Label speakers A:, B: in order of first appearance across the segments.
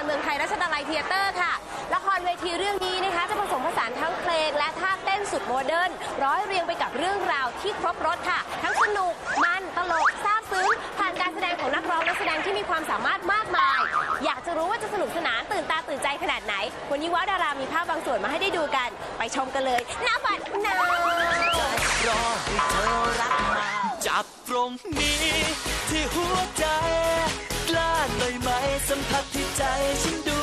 A: รเมืองไทยรัชดาลัยเทียเตอร์ค่ะ ละครเวทีเรื่องนี้นะคะ จะผสมผสานทั้งเพลงและท่าเต้นสุดโมเดิร์นร้อยเรียงไปกับเรื่องราวที่ครบรถค่ะ ทั้งสนุก มันตลกซาบซึ้ง ผ่านการแสดงของนักร้องนักแสดงที่มีความสามารถมากมาย อยากจะรู้ว่าจะสนุกสนานตื่นตาตื่นใจขนาดไหน วันนี้ว่าดารามีภาพบางส่วนมาให้ได้ดูกัน ไปชมกันเลยหน้าบัตรนาว
B: รอให้เธอรักมาจับตรงนี้ที่หัวใจ กล้าหน่อยไหมสัมผัสที่ใจฉันดู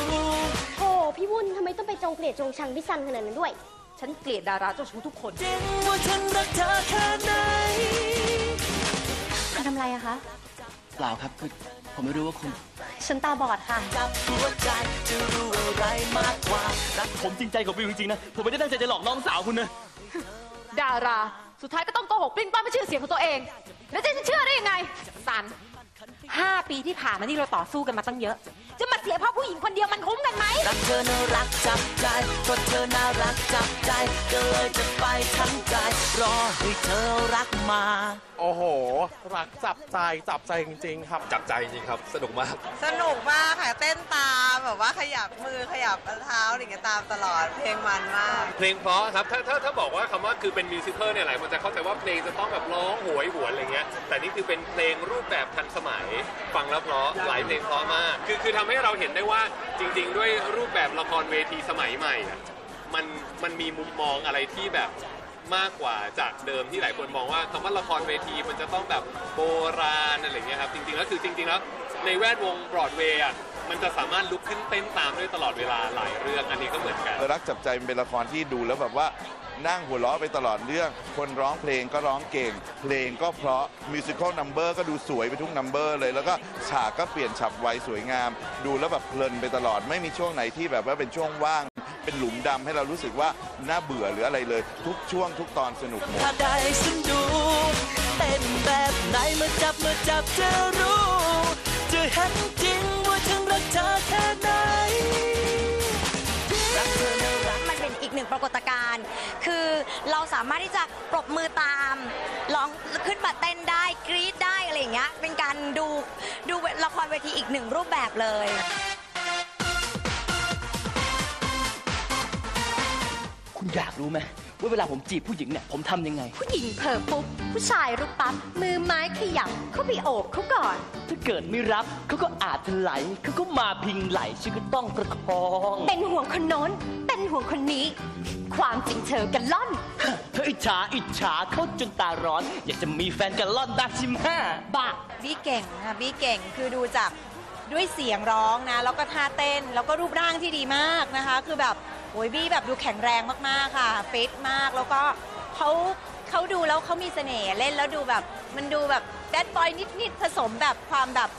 C: โอ้พี่วุ่นทำไมต้องไปจงเกลียดจงชังพี่ซันขนาดนั้นด้วย
D: ฉันเกลียดดาราเจ้าชู้ทุกคน
B: จริงว่าฉันรักเธอแค่ไหน
C: มาทำอะไรอะคะ
E: เปล่าครับคือผมไม่รู้ว่าคุณ
C: ฉันตาบอดค่ะ
B: จับหัวใจจะรู้อะไรมากกว่ารัก
E: ผมจริงใจกับวิวจริงๆนะ ผมไม่ได้ตั้งใจจะหลอกน้องสาวคุณนะ
D: ดารา สุดท้ายก็ต้องโกหกปลิ้นป้าไม่เชื่อเสียงของตัวเอง แล้วจะเชื่อได้ยังไงสัน ห้าปีที่ผ่านมานี่เราต่อสู้กันมาตั้งเยอะ จะมาเสียเพราะผู้หญิงคนเดียวมันคุ้มกันไหม
B: รักเธอน่ารักจับใจเพราะเธอน่ารักจับใจ ก็เลยจะไปทั้งใจ รอให้เธอรักมา
F: โอ้โห รักจับใจจับใจจริง ๆ ครับ
G: จับใจจริงครับ สนุกมาก
H: สนุกมากค่ะเต้นตามแบบว่าขยับมือขยับเท้าอะไรอย่างเงี้ยตามตลอดเพลงมันมาก
G: เพลงเพราะครับ ถ้าถ้าถ้าบอกว่าคำว่าคือเป็นมิวสิควลเนี่ยหลายคนจะเข้าใจว่าเพลงจะต้องแบบร้องโหวยหวนอะไรเงี้ย แต่นี่คือเป็นเพลงรูปแบบทันสมัยฟังแล้วเพราะหลายเพลงเพราะมาก คือคือทำให้เราเห็นได้ว่าจริง ๆ ด้วยรูปแบบละครเวทีสมัยใหม่อะมันมันมีมุมมองอะไรที่แบบ มากกว่าจากเดิมที่หลายคนมองว่าคำว่าละครเวทีมันจะต้องแบบโบราณอะไรเงี้ยครับจริงๆแล้วคือจริงๆแล้วในแวดวงบรอดเวย์อะมันจะสามารถลุกขึ้นเต้นตามได้ตลอดเวลาหลายเรื่องอันนี้ก็เหมือนกัน
I: รักจับใจมันเป็นละครที่ดูแล้วแบบว่านั่งหัวเราะไปตลอดเรื่อง คนร้องเพลงก็ร้องเก่ง เพลงก็เพราะมิวสิควลนัมเบอร์ก็ดูสวยไปทุกนัมเบอร์เลย แล้วก็ฉากก็เปลี่ยนฉับไวสวยงาม ดูแล้วแบบเพลินไปตลอดไม่มีช่วงไหนที่แบบว่าเป็นช่วงว่าง เป็นหลุมดำให้เรารู้สึกว่าน่าเบื่อหรืออะไรเลย ทุกช่วงทุกตอนสนุกหมด
B: ถ้าได้ฉันดูเต้นแบบไหนมาจับมาจับจะรู้ จะเห็นจริงว่าฉันรักเธอแค่ไหนรักเธอรัก
C: มันเป็นอีกหนึ่งปรากฏการณ์ คือเราสามารถที่จะปรบมือตาม ร้องขึ้นมาเต้นได้ กรี๊ดได้อะไรอย่างเงี้ย เป็นการดูดูละครเวทีอีกหนึ่งรูปแบบเลย
E: อยากรู้ไหมว่าเวลาผมจีบผู้หญิงเนี่ยผมทำยังไง
C: ผู้หญิงเผลอปุ๊บ ผู้ชายรุกปั๊บ มือไม้ขยับเข้าไปโอบเขาก่อน
E: ถ้าเกิดไม่รับเขาก็อาจถลายเขาก็มาพิงไหลฉันก็ต้องประคอง
C: เป็นห่วงคนโน้น เป็นห่วงคนนี้ ความจริงเธอกันล่อน
E: เธออิจฉาอิจฉาเขาจนตาร้อน อยากจะมีแฟนกันล่อนบ้างใช่ไหม
C: บะ
H: บี้เก่งค่ะบี้เก่งคือดูจากด้วยเสียงร้องนะ แล้วก็ท่าเต้นแล้วก็รูปร่างที่ดีมากนะคะ คือแบบโอ้ยบี้แบบดูแข็งแรงมากๆค่ะฟิตมากแล้วก็เขาเขาดูแล้วเขามีเสน่ห์เล่นแล้วดูแบบมันดูแบบแบดบอยนิดๆผสมแบบความแบบ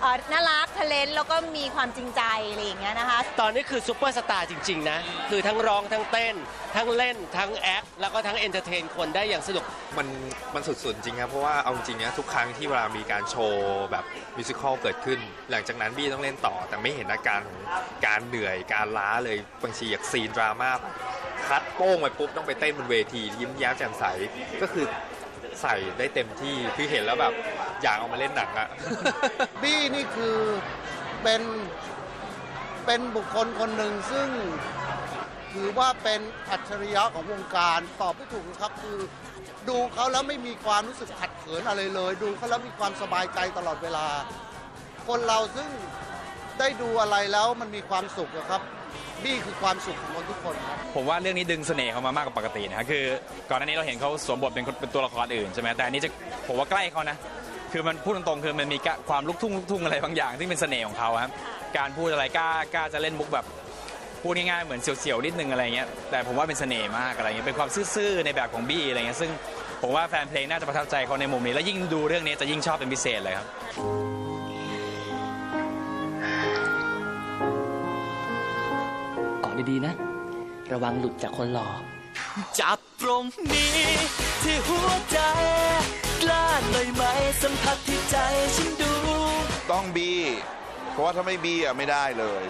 H: เอ่อน่ารักทะเลนแล้วก็มีความจริงใจอะไรอย่างเงี้ยนะคะ
J: ตอนนี้คือซูเปอร์สตาร์จริง ๆ นะ คือทั้งร้องทั้งเต้น ทั้งเล่น ทั้งแอค แล้วก็ทั้งเอนเตอร์เทนคนได้อย่างสนุก
G: มันมันสุดๆจริงครับ เพราะว่าเอาจริงนะทุกครั้งที่เวลามีการโชว์แบบมิวสิควลเกิดขึ้น หลังจากนั้นบี้ต้องเล่นต่อ แต่ไม่เห็นอาการของการเหนื่อยการล้าเลยบางทีอยากซีนดราม่าคัดโป้งไปปุ๊บต้องไปเต้นบนเวทียิ้มแย้มแจ่มใสก็คือ ใส่ได้เต็มที่คือเห็นแล้วแบบอยากเอามาเล่นหนังอะ
K: บี้นี่คือเป็นเป็นบุคคลคนหนึ่งซึ่งถือว่าเป็นอัจฉริยะของวงการตอบไม่ถูกครับคือ ดูเขาแล้วไม่มีความรู้สึกขัดเขินอะไรเลย ดูเขาแล้วมีความสบายใจตลอดเวลา คนเราซึ่งได้ดูอะไรแล้วมันมีความสุขอะครับ บี้คือความสุขของคนทุกคนครับ
F: ผมว่าเรื่องนี้ดึงเสน่ห์เขามามากกว่าปกตินะครับคือ ก่อนหน้านี้เราเห็นเขาสวมบทเป็นคนเป็นตัวละครอื่นใช่ไหมแต่อันนี้จะผมว่าใกล้เขานะ คือมันพูดตรงๆคือมันมีกะความลุกทุ่งลุกทุ่งอะไรบางอย่างที่เป็นเสน่ห์ของเขาครับการพูดอะไรกล้ากล้าจะเล่นมุกแบบพูดง่ายๆเหมือนเสียวๆนิดนึงอะไรเงี้ยแต่ผมว่าเป็นเสน่ห์มากอะไรเงี้ยเป็นความซื่อๆในแบบของบี้อะไรเงี้ยซึ่งผมว่าแฟนเพลงน่าจะประทับใจเขาในมุมนี้ แล้วยิ่งดูเรื่องนี้จะยิ่งชอบเป็นพิเศษเลยครับ
E: เกาะดีๆนะ ระวังหลุดจากคนหล่อ
B: จับตรงนี้ที่หัวใจ กล้าหน่อยไหมสัมผัสที่ใจฉันดู
I: ต้องบี้เพราะว่าถ้าไม่บี้อะไม่ได้เลย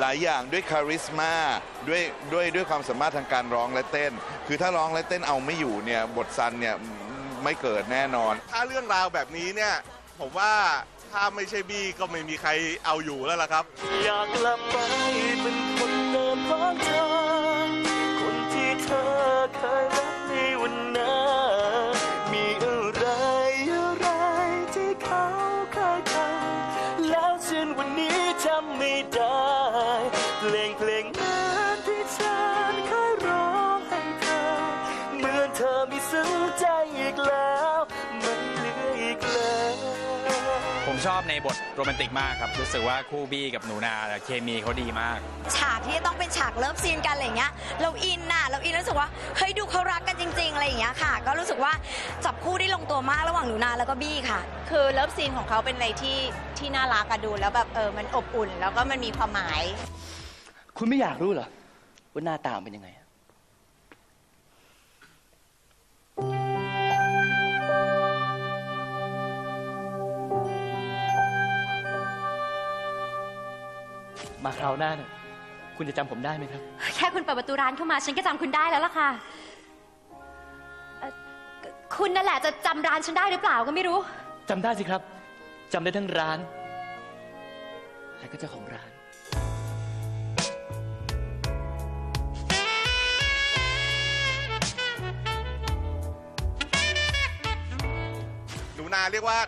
I: หลายอย่างด้วยคาริสมาด้วยด้วยด้วยความสามารถทางการร้องและเต้น คือถ้าร้องและเต้นเอาไม่อยู่เนี่ยบทซันเนี่ยไม่เกิดแน่นอน
F: ถ้าเรื่องราวแบบนี้เนี่ย ผมว่า
I: ถ้าไม่ใช่บี้ก็ไม่มีใครเอาอยู่แล้วล่ะครับ
B: อยากกลับไปเป็นคนเดิม ของเธอ คนที่เธอเค
F: ผมชอบในบทโรแมนติกมากครับ รู้สึกว่าคู่บี้กับหนูนาเคมีเขาดีมาก
C: ฉากที่จะต้องเป็นฉากเลิฟซีนกันอะไรอย่างเงี้ย เราอินน่ะ เราอินแล้วรู้สึกว่า เฮ้ยดูเขารักกันจริง ๆ อะไรอย่างเงี้ยค่ะ ก็รู้สึกว่าจับคู่ได้ลงตัวมากระหว่างหนูนาแล้วก็บี้ค่ะ
H: คือเลิฟซีนของเขาเป็นอะไรที่ที่น่ารักอะดูแล้วแบบเออมันอบอุ่น แล้วก็มันมีความหมาย
E: คุณไม่อยากรู้เหรอว่าหน้าตามันเป็นยังไง มาคราวหน้าเนี่ยคุณจะจำผมได้ไหมครับ
A: แค่คุณเปิดประตูร้านเข้ามาฉันก็จำคุณได้แล้วล่ะค่ะเอ่อคุณนั่นแหละจะจำร้านฉันได้หรือเปล่าก็ไม่รู้
E: จำได้สิครับ จำได้ทั้งร้าน และก็เจ้าของร้าน
I: หนูนาเรียกว่า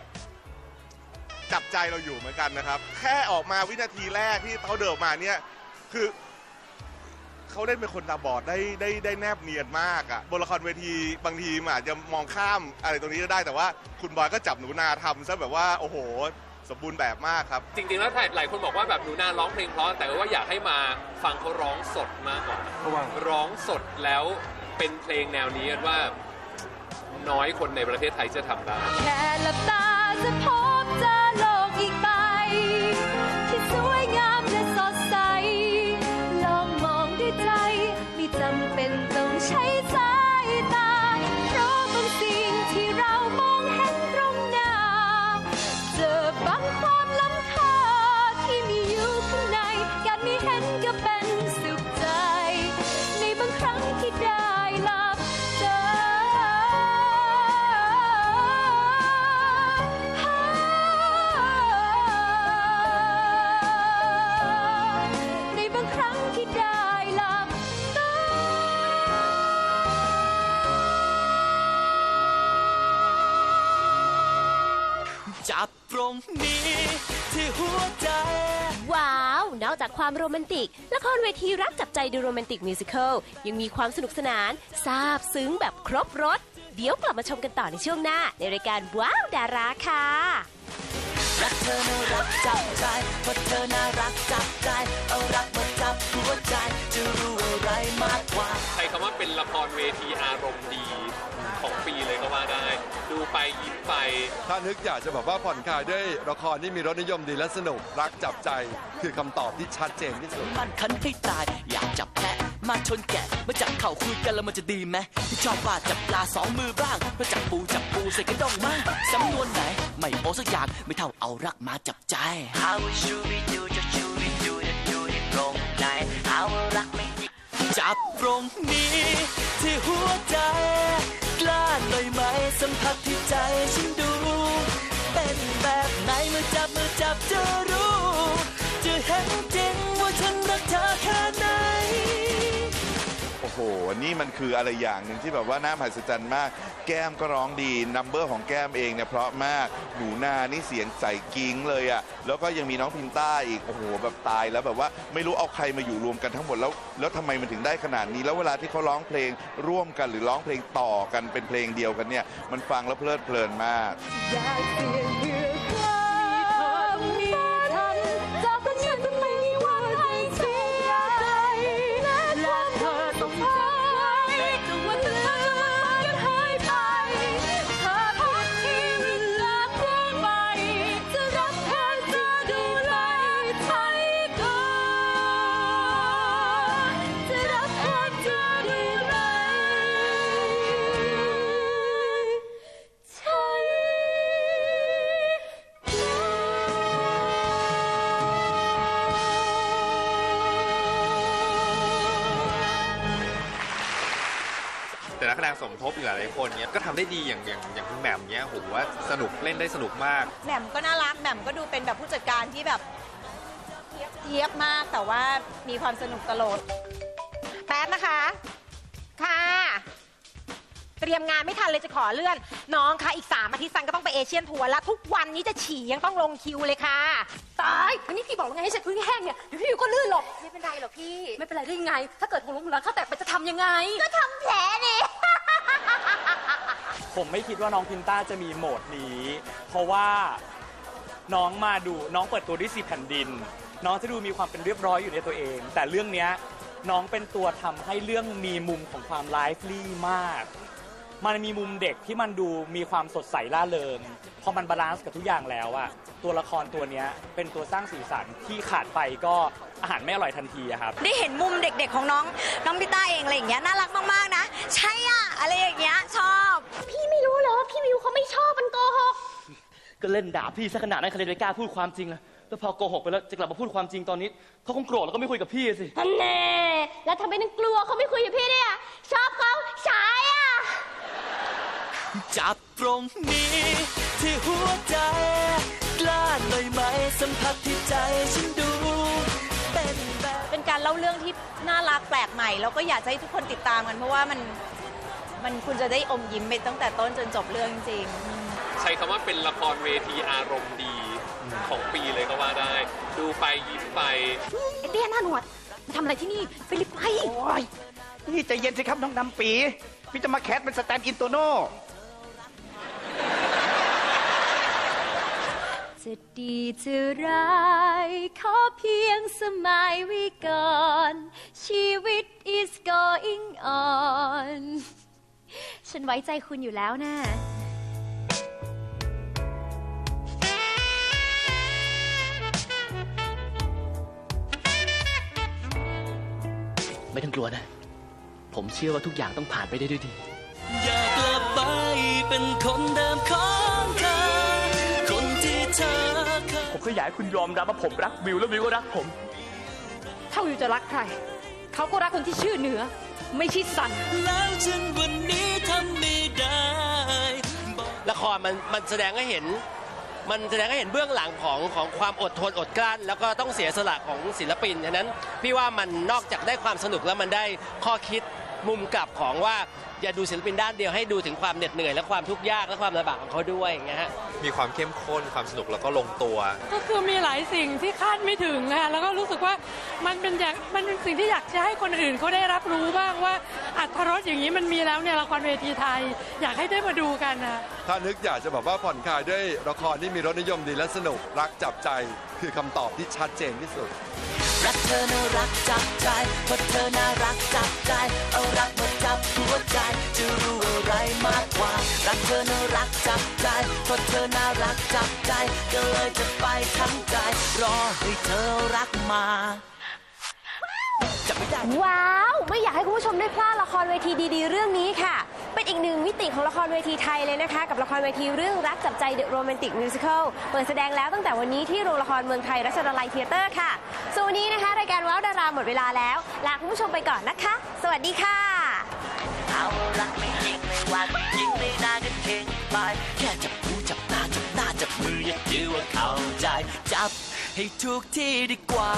I: จับใจเราอยู่เหมือนกันนะครับ แค่ออกมาวินาทีแรกที่เขาเดินออกมาเนี่ยคือเขาเล่นเป็นคนตาบอดได้ได้ได้แนบเนียนมากอะบนละครเวทีบางทีมันอาจจะมองข้ามอะไรตรงนี้ก็ได้แต่ว่าคุณบอยก็จับหนูนาทำซะแบบว่าโอ้โห สมบูรณ์แบบมากครับ
G: จริงๆแล้วหลายคนบอกว่าแบบหนูนาร้องเพลงเพราะแต่ว่าอยากให้มาฟังเขาร้องสดมากกว่าร้องสดแล้วเป็นเพลงแนวนี้กันว่า น้อยคนในประเทศไทยจะทำได้
A: แค่หลับตาจะพบ เจ
B: ตรงนี้ที่หัวใจ
A: ว้าว นอกจากความโรแมนติก ละครเวทีรักจับใจดูโรแมนติกมิวสิควลยังมีความสนุกสนานซาบซึ้งแบบครบรถ เดี๋ยวกลับมาชมกันต่อในช่วงหน้า ในรายการว้าวดาราค่ะ
B: รักเธอน่ารักจับใจเพราะเธอน่ารักจับใจ เอารักมาจับหัวใจ จะรู้อะไรมากกว่า
G: ใช้คำว่าเป็นละครเวทีอารมณ์ดี ไปยิ้มไป
L: ถ้านึกอยากจะแบบว่าผ่อนคลายด้วยละครที่มีรสนิยมดีและสนุกรักจับใจคือคำตอบที่ชัดเจนที่สุด
B: มันคันให้ตาย อยากจับแพะมาชนแกะมาจับเข่าคุยกันแล้วมันจะดีไหมที่ชอบว่าจับปลาสองมือบ้างมาจับปูจับปูใส่กระด้งมากสำนวนไหน ไม่โอสักอย่างไม่เท่าเอารักมาจับใจ How should we do จะ should we do จะดูที่ตรงไหนเอารักไม่จับตรงนี้ที่หัวใจ กล้าหน่อยไหมสัมผัสที่ใจฉันดู เป็นแบบไหนเมื่อจับเมื่อจับจะรู้ จะเห็นจริงว่าฉันรักเธอแค่ไหน
I: นี่มันคืออะไรอย่างหนึ่งที่แบบว่าน่ามหัศจรรย์มาก แก้มก็ร้องดีนัมเบอร์ของแก้มเองเนี่ยเพราะมากหนูนานี่เสียงใสกิ้งเลยอะ่ะแล้วก็ยังมีน้องพิมต้าอีกโอ้โหแบบตายแล้วแบบว่าไม่รู้เอาใครมาอยู่รวมกันทั้งหมดแล้วแล้วทำไมมันถึงได้ขนาดนี้ แล้วเวลาที่เขาร้องเพลงร่วมกันหรือร้องเพลงต่อกันเป็นเพลงเดียวกันเนี่ยมันฟังแล้วเพลิดเพลินมาก
A: อยากเปลี่ยนเพื่อ สมท
G: บอีกหลายๆคนเนี้ยก็ทำได้ดีอย่างอย่างอย่างคุณแหม่มเนี้ยโหว่าสนุกเล่นได้สนุกมาก
H: แหม่มก็น่ารักแหม่มก็ดูเป็นแบบผู้จัดการที่แบบเทียบเทียบมากแต่ว่ามีความสนุกตลอด
D: แป๊บนะคะ ค่ะ เตรียมงานไม่ทันเลยจะขอเลื่อน น้องคะอีกสามอาทิตย์ซันก็ต้องไปเอเชียนทัวร์แล้วทุกวันนี้จะฉี่ยังต้องลงคิวเลยค่ะ
A: ตายวันนี้พี่บอกแล้วไงให้ใช้พื้นแห้งเนี่ยเดี๋ยวพี่ก็ลื่นหรอก ไม่เป็นไรหรอกพี่ ไม่เป็นไรได้ยังไง ถ้าเกิดของลุงหลังเขาแตกไปจะทำยังไง ก็ทำแผลนี่
M: ผมไม่คิดว่าน้องพินต้าจะมีโหมดนี้ เพราะว่าน้องมาดูน้องเปิดตัวด้วยสีแผ่นดิน น้องจะดูมีความเป็นเรียบร้อยอยู่ในตัวเอง แต่เรื่องเนี้ยน้องเป็นตัวทำให้เรื่องมีมุมของความไลฟ์ลี่มาก มันมีมุมเด็กที่มันดูมีความสดใสล่าเริงพอมันบาลานซ์กับทุกอย่างแล้วอะตัวละครตัวเนี้ยเป็นตัวสร้างสีสันที่ขาดไปก็อาหารไม่อร่อยทันทีอะครับ
C: ได้เห็นมุมเด็กๆของน้องน้องพิต้าเองอะไรอย่างเงี้ยน่ารักมากๆนะ ใช่อะอะไรอย่างเงี้ยชอบ
A: พี่ไม่รู้เหรอพี่วิวเขาไม่ชอบมันโกหก
E: ก็เล่นด่าพี่ซะขนาดนั้นใครจะไปกล้าพูดความจริงล่ะแล้วพอโกหกไปแล้วจะกลับมาพูดความจริงตอนนี้เขาคงโกรธแล้วก็ไม่คุยกับพี่สิ
A: ท่านแน่แล้วทำไมถึงกลัวเขาไม่คุยกับพี่เนี่ยชอบเขาฉายอะ
B: จับตรงนี้ ที่หัวใจ กล้าหน่อยไหมสัมผัสที่ใจฉันดู เป็นแบบ
H: เป็นการเล่าเรื่องที่น่ารักแปลกใหม่ แล้วก็อยากจะให้ทุกคนติดตามกัน เพราะว่ามันมันคุณจะได้อมยิ้มไปตั้งแต่ต้นจนจบเรื่องจริงๆ
G: ใช้คำว่าเป็นละครเวทีอารมณ์ดีของปีเลยก็ว่าได้ ดูไปยิ้มไป
D: ไอเตี้ยหน้าหนวดมาทำอะไรที่นี่ไปรีบไป
N: นี่ใจเย็นสิครับน้องดำปี พี่จะมาแคสเป็นสแตนด์อินโตโน่
A: จะดีจะร้ายขอเพียงสมัยไวิก่อน ชีวิต is going on ฉันไว้ใจคุณอยู่แล้วนะ
E: ไม่ต้องกลัวนะ ผมเชื่อว่าทุกอย่างต้องผ่านไปได้ด้วยดี
B: อยากกลับไปเป็นคนเดิมของเธอ คนที่เธอเคย
E: ผมก็อยากให้คุณยอมรับว่าผมรักวิวแล้ววิวก็รักผม
D: ถ้าวิวจะรักใคร เขาก็รักคนที่ชื่อเหนือ ไม่ใช่สัน
B: แล้วจนวันนี้ทำไม่ได้
J: ละครมันมันแสดงให้เห็น มันแสดงให้เห็นเบื้องหลังของของความอดทนอดกลั้น แล้วก็ต้องเสียสละของศิลปินฉะนั้น พี่ว่ามันนอกจากได้ความสนุกแล้วมันได้ข้อคิด มุมกลับของว่าอย่าดูศิลปินด้านเดียวให้ดูถึงความเหน็ดเหนื่อยและความทุกข์ยากและความลำบากของเขาด้วยอย่างเงี้ยฮะ
G: มีความเข้มข้นความสนุกแล้วก็ลงตัว
O: ก็คือมีหลายสิ่งที่คาดไม่ถึงนะคะแล้วก็รู้สึกว่ามันเป็นอย่างมันเป็นสิ่งที่อยากจะให้คนอื่นเขาได้รับรู้บ้างว่าอัตรรสอย่างนี้มันมีแล้วในละครเวทีไทย อยากให้ได้มาดูกันนะ
L: ถ้านึกอยากจะแบบว่าผ่อนคลายด้วยละครที่มีรสนิยมดีและสนุกรักจับใจ คือคำตอบที่ชัดเจนที่สุด
B: รักเธอน่ารักจับใจเพราะเธอน่ารักจับใจเอารักมาจับหัวใจจะรู้อะไรมากกว่า รักเธอน่ารักจับใจเพราะเธอน่ารักจับใจก็เลยจะไปทั้งใจ รอให้เธอรักมา
A: ว้าว ไม่อยากให้คุณผู้ชมได้พลาดละครเวทีดี ๆ เรื่องนี้ค่ะ เป็นอีกหนึ่งมิติของละครเวทีไทยเลยนะคะ กับละครเวทีเรื่องรักจับใจเดอะโรแมนติกมิวสิควลเปิดแสดงแล้วตั้งแต่วันนี้ที่โรงละครเมืองไทยรัชดาลัยเทเตอร์ค่ะส่วนวันนี้นะคะ รายการว้าวดาราหมดเวลาแล้ว ลาคุณผู้ชมไปก่อนนะคะ สวัสดีค่ะ
B: เอารักไม่จริงไม่หวังยิงไม่นานก็เก่งไปแค่จับหูจับตาจับหน้าจับมืออย่าคิดว่าเข้าใจ จับให้ถูกที่ดีกว่า